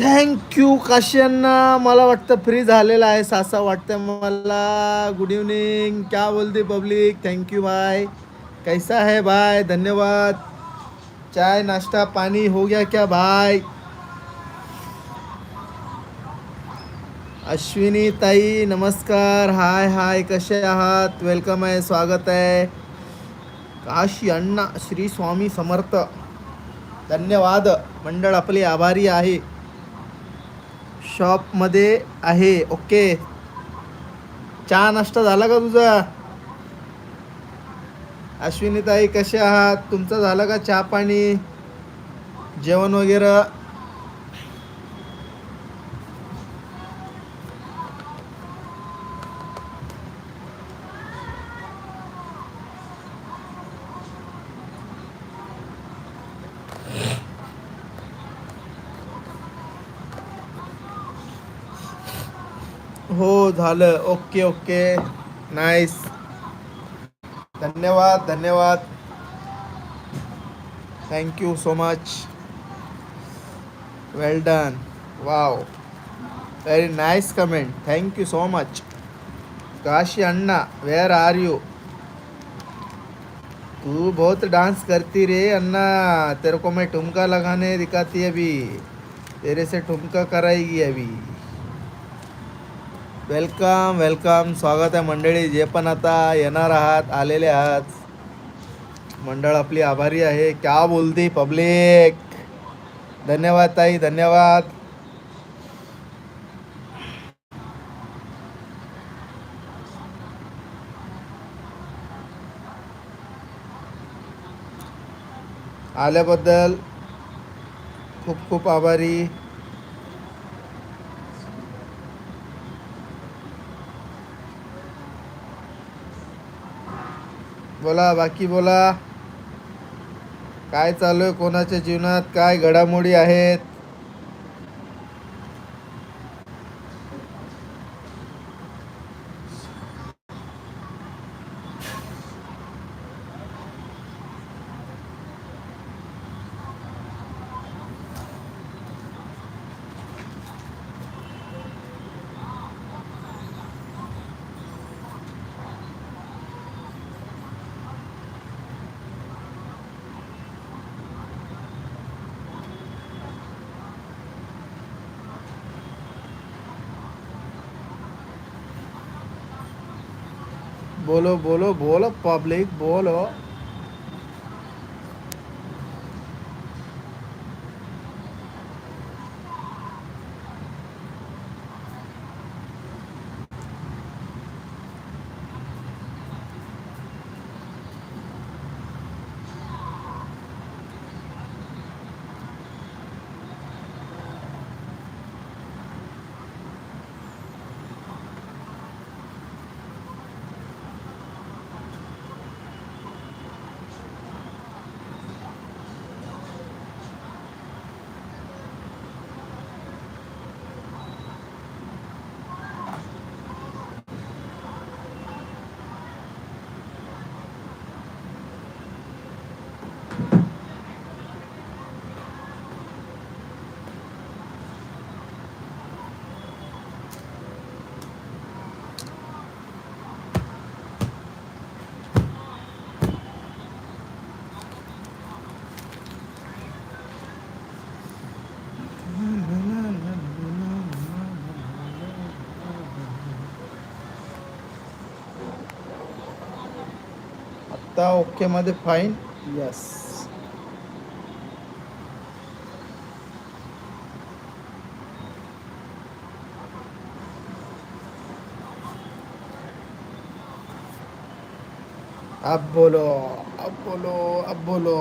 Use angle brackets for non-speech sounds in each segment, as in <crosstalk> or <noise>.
Thank you काश्यांना मला वाटतं free झालेला आहे. सासा वाटतं मला. गुड इव्हनिंग क्या बोलते पब्लिक थँक्यू बाय कैसा है बाय धन्यवाद. चाय नाश्ता पानी हो गया क्या बाय अश्विनी ताई नमस्कार. हाय हाय कसे आहात? वेलकम आहे स्वागत आहे. काशी अण्णा श्री स्वामी समर्थ. धन्यवाद. मंडळ आपले आभारी आहे. शॉपमध्ये आहे. ओके. चहा नाश्ता झाला का तुझा? अश्विनीताई कसे आहात? तुमचं झालं का चहा पाणी? जेवण वगैरे? झालं ओके ओके नाईस धन्यवाद धन्यवाद। Thank you so much well done wow very nice comment thank you so much Kashi Anna where are you तू बहुत डांस करती रे अन्ना तेरे को मैं ठुमका लगाने दिखाती अभी। तेरे से ठुमका कराएगी अभी। Welcome welcome. स्वागत आहे मंडळी. जे पण आता येणार आहात आलेले आहात मंडळ आपली आभारी आहे. क्या बोलती पब्लिक? धन्यवाद ताई धन्यवाद. आल्याबद्दल खूप खूप आभारी. बोला बाकी बोला. काय चालू आहे कोणाच्या जीवनात? काय घडामोडी आहेत? বলো বলো বলো পাবলিক বলো। आत्ता ओके मध्ये फाईन यस अब बोलो अब बोलो अब बोलो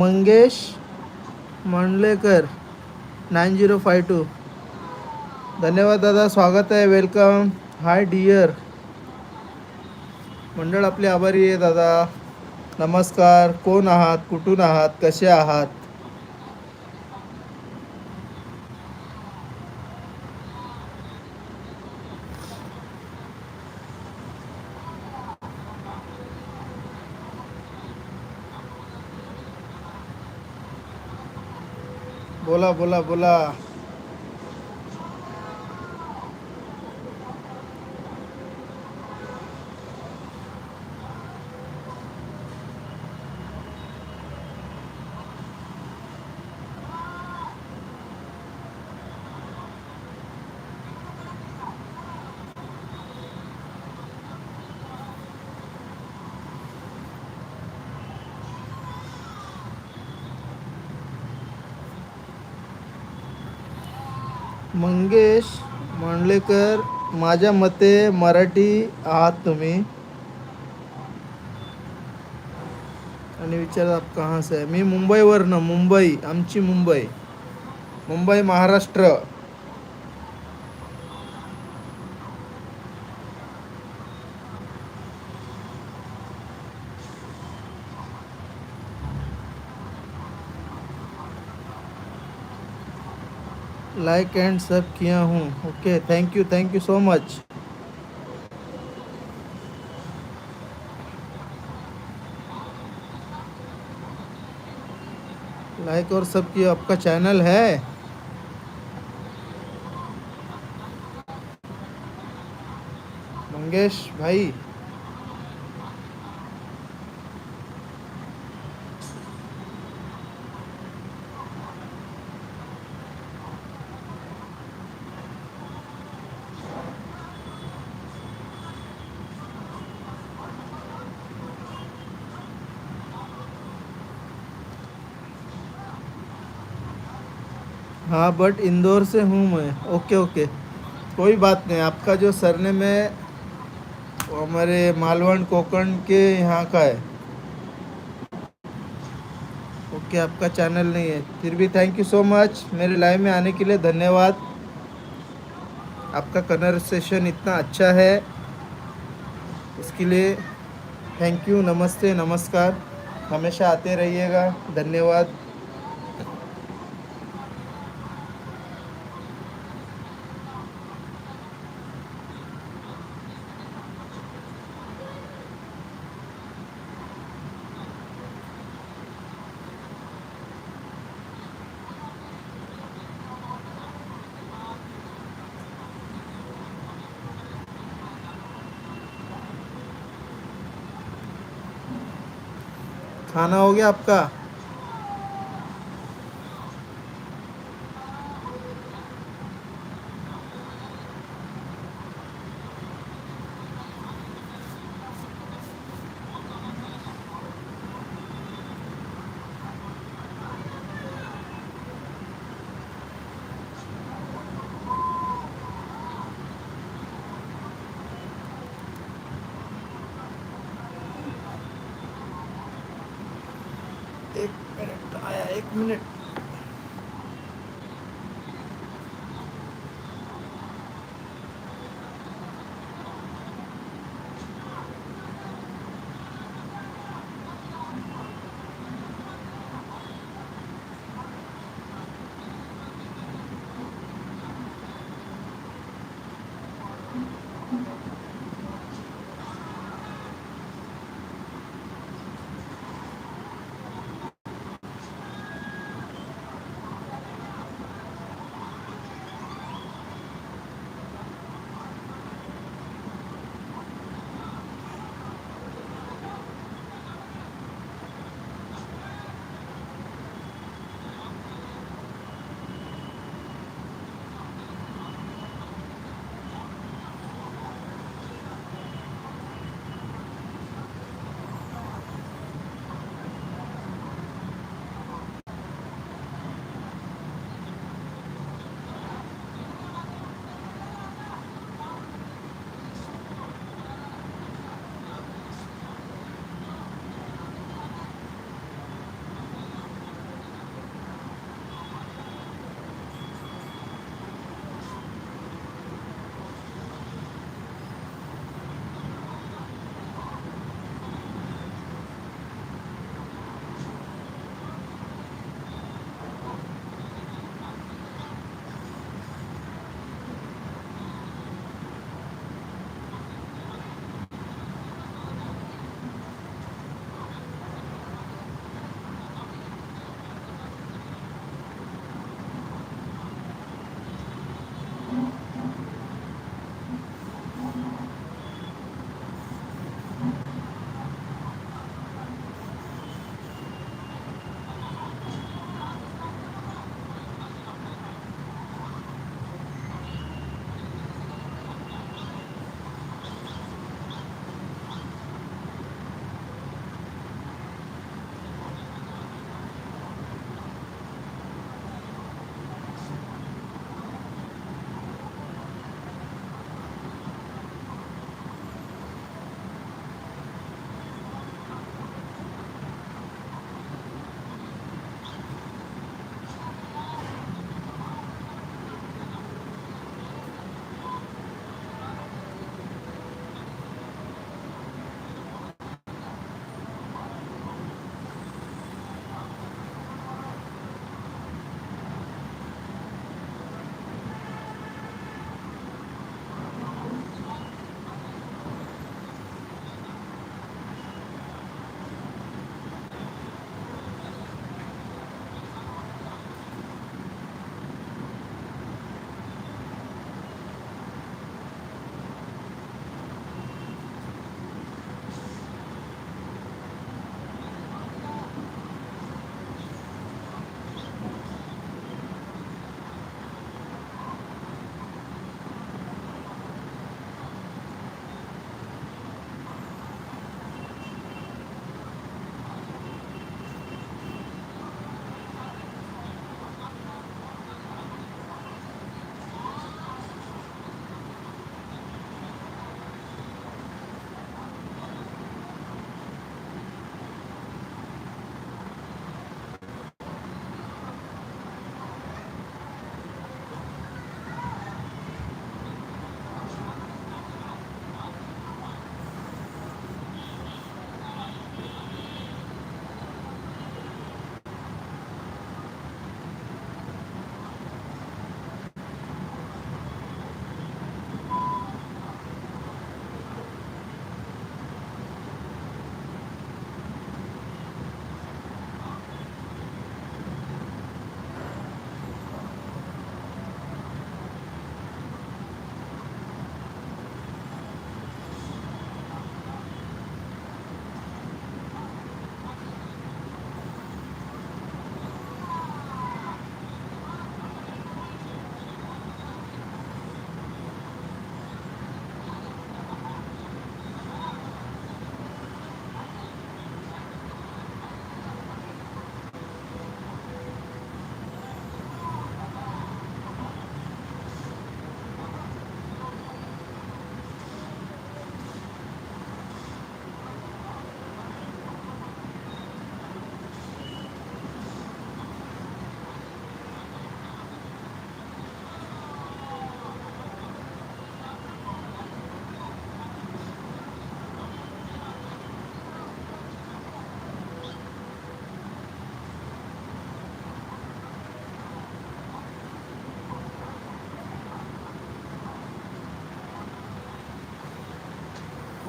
Mangesh Mandlekar nine zero five two. धन्यवाद दादा स्वागत आहे वेलकम. हाय डियर मंडळ आपले आभारी आहे दादा. नमस्कार. कोण आहात? कुठून आहात? कसे आहात? बोला बोला मंगेश मांडलेकर माझ्या मते मराठी आहात तुम्ही. आणि विचार आप कहाँ से मी मुंबईवरनं मुंबई आमची मुंबई. मुंबई महाराष्ट्र. लाइक एंड सब किया हूँ। Okay thank you thank you so much like और सब किया, आपका चैनल है? मंगेश भाई हाँ बट इंदौर से हूँ मैं। ओके ओके कोई बात नहीं, आपका जो सरनेम है वो हमारे मालवण कोकण के यहाँ का है। ओके आपका चैनल नहीं है। फिर भी थैंक यू सो मच मेरे लाइव में आने के लिए धन्यवाद। आपका कन्वर्सेशन इतना अच्छा है। इसके लिए थैंक यू नमस्ते, नमस्कार। हमेशा आते रहिएगा। धन्यवाद। खाना हो गया आपका।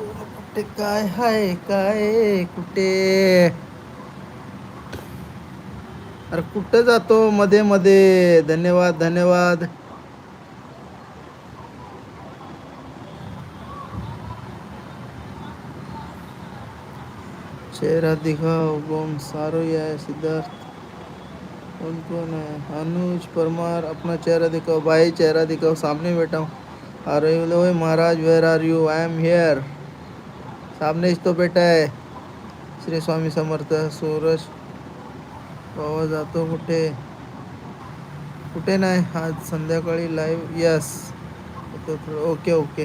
कुठे काय हाय काय कुठे अरे कुठं जातो मध्ये मध्ये धन्यवाद धन्यवाद। चेहरा दिखाओ, बोम सारो या सिद्धार्थ। कौन कौन है? अनुज, परमार, अपना चेहरा दिखाओ, भाई चेहरा दिखाओ, सामने बैठा हूँ। अरे ओए महाराज where are you I am here सामनेच तो बेटा आहे श्री स्वामी समर्थ सूरज बाबा जातो कुठे? कुठे नाही आज संध्याकाळी लाईव्ह यस ओके ओके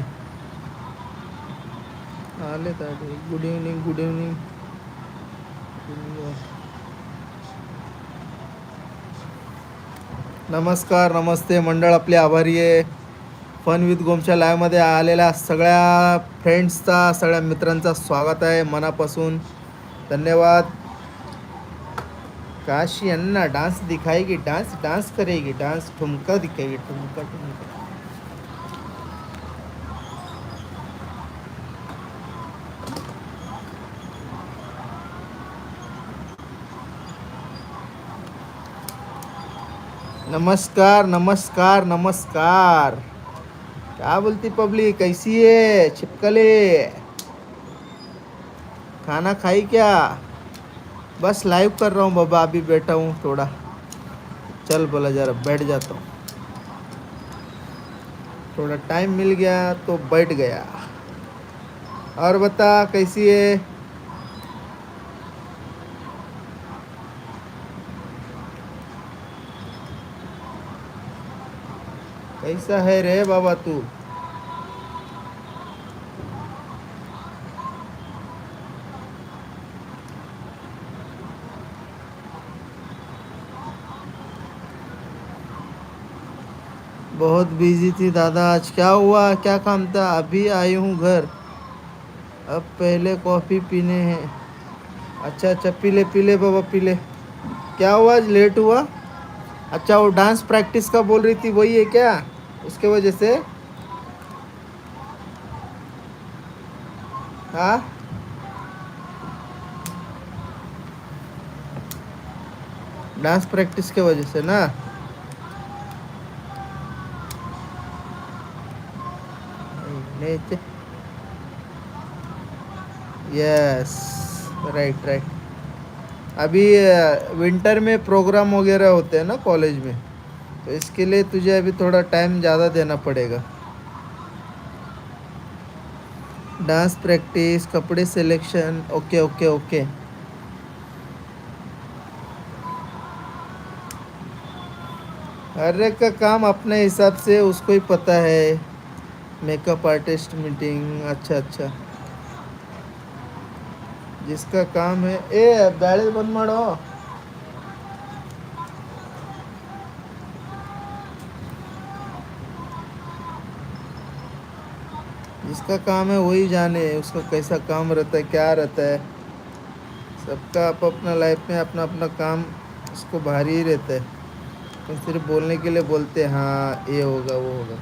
आले तर गुड इव्हनिंग गुड इव्हनिंग नमस्कार नमस्ते मंडळ आपले आभारी आहे. फन विथ गोमच्या लाईव्हमध्ये आलेल्या सगळ्या फ्रेंड्सचा सगळ्या मित्रांचा स्वागत आहे मनापासून. धन्यवाद. काशी अन्ना डान्स दिखाएगी डान्स डान्स करेगी डान्स ठुमका दिखाएगी ठुमका ठुमका. नमस्कार नमस्कार नमस्कार. क्या बोलती पब्लिक? कैसी है? छिपकले। खाना खाई क्या? बस लाइव कर रहा हूँ बाबा, अभी बैठा हूँ थोड़ा। चल बोला जरा बैठ जाता हूँ। थोड़ा टाइम मिल गया तो बैठ गया। और बता, कैसी है? कैसा है रे बाबा तू। बहुत बिज़ी थी दादा, आज क्या हुआ? क्या काम था? अभी आई हूँ घर। अब पहले कॉफ़ी पीने हैं। अच्छा अच्छा पी ले पी ले बाबा पी ले क्या हुआ? आज लेट हुआ? अच्छा वो डांस प्रैक्टिस का बोल रही थी, वही है क्या? उसके वजह से हाँ? डांस प्रैक्टिस के वजह से ना? यस राइट राइट अभी विंटर में प्रोग्राम वगैरह होते हैं ना कॉलेज में? तो इसके लिए तुझे अभी थोड़ा टाइम ज़्यादा देना पड़ेगा। डांस प्रैक्टिस कपड़े सिलेक्शन ओके ओके ओके हर एक का काम अपने हिसाब से, उसको ही पता है। मेकअप आर्टिस्ट मीटिंग अच्छा अच्छा। जिसका काम है, ए, बैलेंस बंद मारो। जिसका काम है वही जाने, उसका कैसा काम रहता है, क्या रहता है। सबका आप अपना लाइफ में अपना अपना काम, उसको भारी ही रहता है। तो सिर्फ़ बोलने के लिए बोलते हैं हाँ ये होगा, वो होगा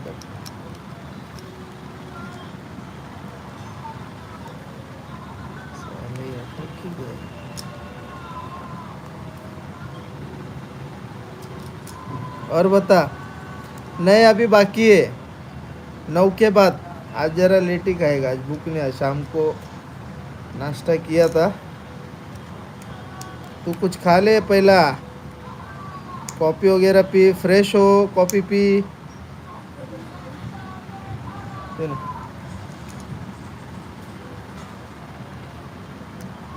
ठीक है। और बता नहीं अभी बाकी है। नौ के बाद। आज जरा लेट ही खाएगा। आज भूख नहीं, आज शाम को नाश्ता किया था। तू कुछ खा ले पहला। कॉफ़ी वगैरह पी, फ्रेश हो, कॉफ़ी पी।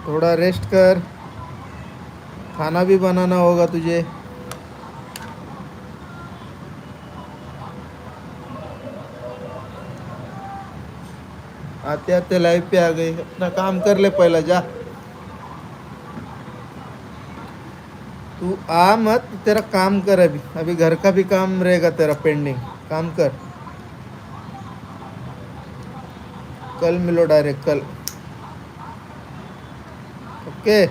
थोड़ा रेस्ट कर। खाना भी बनाना होगा तुझे। आते आते लाइव पे आ गई. अपना काम कर ले पहला जा. तू आ मत तेरा काम कर अभी. अभी घर का भी काम रहेगा तेरा पेंडिंग काम कर. कल मिलो डायरेक्ट कल. ओके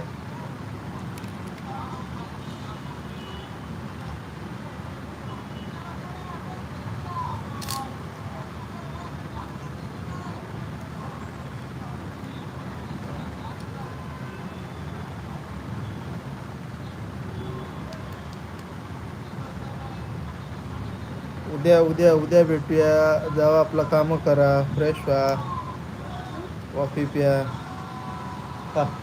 उद्या उद्या उद्या भेटूया. जावा आपलं काम करा. फ्रेश व्हा. कॉफ़ी प्या. हा.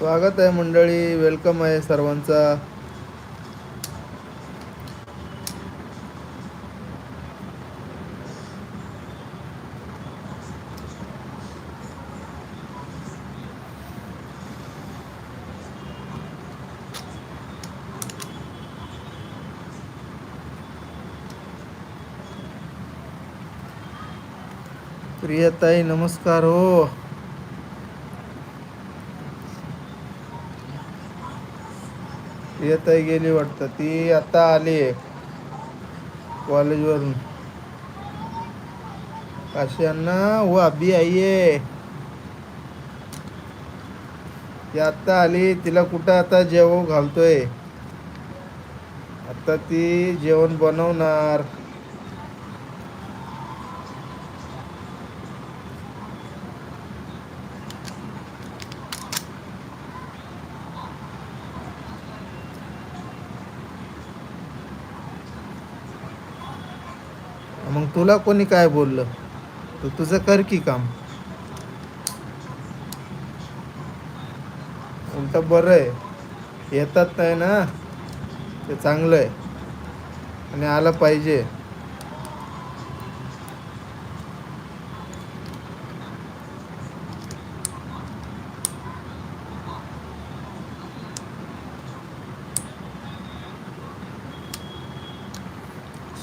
स्वागत आहे मंडळी वेलकम आहे सर्वांचा. प्रियताई नमस्कार हो. येत गेली वाटतं. ती आता आली कॉलेजवरून. काशी अण्णा वो हो, अभी आई ती आता आली. तिला कुठं आता जेवू घालतोय? आता ती जेवण बनवणार. मग तुला कोणी काय बोललं? तू तुझं कर की काम. उलट बरं आहे. येतात नाही ना? ते चांगलं आहे. आणि आलं पाहिजे.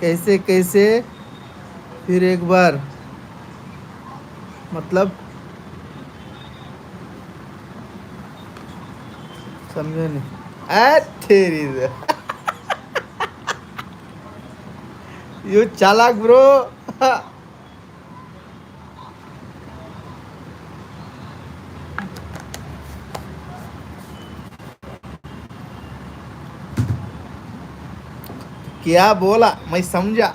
कैसे कैसे? फिर एक बार। मतलब? समझे नहीं। <laughs> यू चालाक ब्रो। <laughs> क्या बोला? मैं समझा।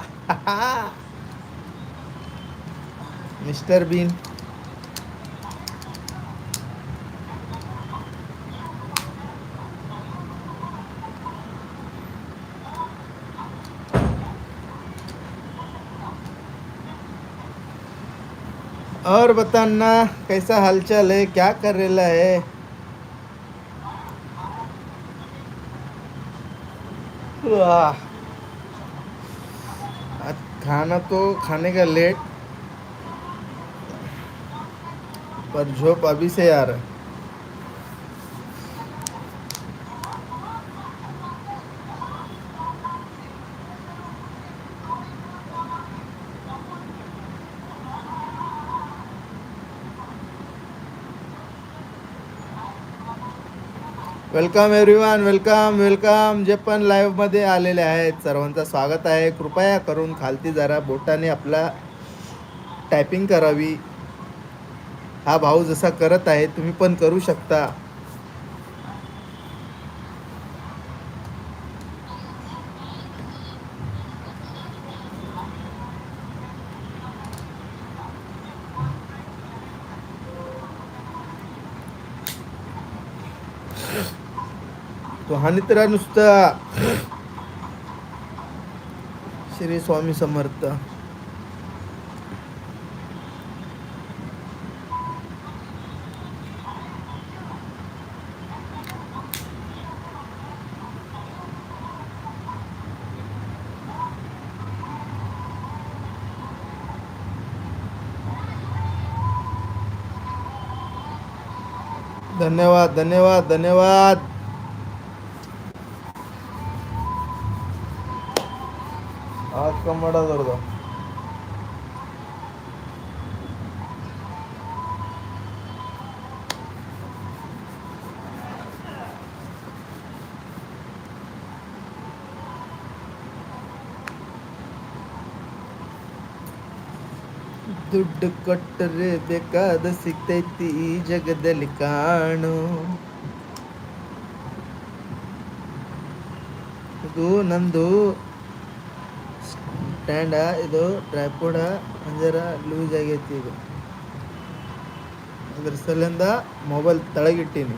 Mister Bean. और बताना कैसा हालचाल है? क्या कर रेला है? वाह। खाना तो खाने का लेट पर झोप अभी से आ रहा है। Welcome everyone welcome welcome. जे पण लाईव्हमध्ये आलेले आहेत सर्वांचं स्वागत आहे. कृपया करून खालती जरा बोटाने आपला टायपिंग करावी. हा भाऊ जसा करत आहे तुम्ही पण करू शकता. आणि तर नुसतं. श्री स्वामी समर्थ. धन्यवाद धन्यवाद धन्यवाद. ಕಮ್ಮಡ ದುಡ್ಡು ಕೊಟ್ಟರೆ ಬೇಕಾದ ಸಿಗ್ತೈತಿ ಈ ಜಗದಲ್ಲಿ ಕಾಣು. ಇದು ನಂದು ಸ್ಟ್ಯಾಂಡ ಇದು ಟ್ರೈಪೋಡ ಅಂಜರ ಲೂಸ್ ಆಗೈತಿ ಇದು. ಅದ್ರ ಸಲಿಂದ ಮೊಬೈಲ್ ತಳಗಿಟ್ಟೀನಿ.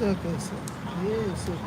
这个是也有四个